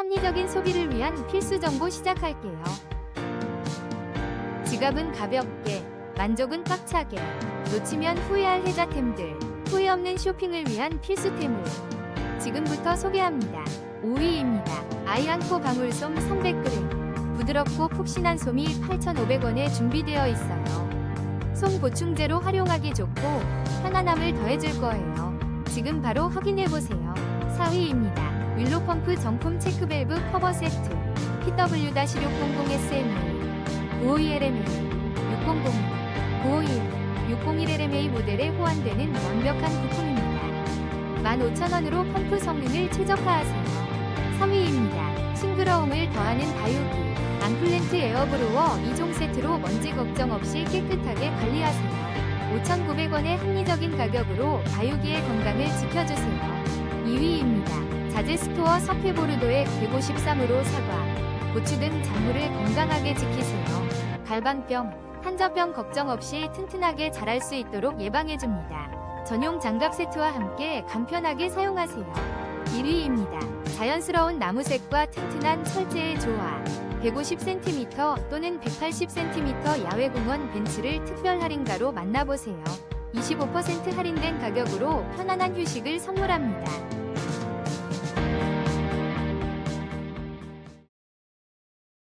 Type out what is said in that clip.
합리적인 소비를 위한 필수 정보 시작할게요. 지갑은 가볍게, 만족은 꽉차게, 놓치면 후회할 혜자템들, 후회 없는 쇼핑을 위한 필수템을 지금부터 소개합니다. 5위입니다. 아이안코 방울솜 300g. 부드럽고 푹신한 솜이 8,500원에 준비되어 있어요. 솜 보충제로 활용하기 좋고 편안함을 더해줄 거예요. 지금 바로 확인해보세요. 4위입니다. 윌로 펌프 정품 체크밸브 커버 세트. PW-600SMA 951LMA 600 951 601LMA 모델에 호환되는 완벽한 부품입니다. 15,000원으로 펌프 성능을 최적화하세요. 3위입니다. 싱그러움을 더하는 다육이 앙플렌트 에어브로워 2종 세트로 먼지 걱정 없이 깨끗하게 관리하세요. 5,900원의 합리적인 가격으로 다육이의 건강을 지켜주세요. 2위입니다. 자제스토어 석회보르도의 153으로 사과, 고추 등 작물을 건강하게 지키세요. 갈방병, 한저병 걱정 없이 튼튼하게 자랄 수 있도록 예방해줍니다. 전용 장갑 세트와 함께 간편하게 사용하세요. 1위입니다. 자연스러운 나무색과 튼튼한 철제의 조화. 150cm 또는 180cm 야외공원 벤츠를 특별 할인가로 만나보세요. 25% 할인된 가격으로 편안한 휴식을 선물합니다.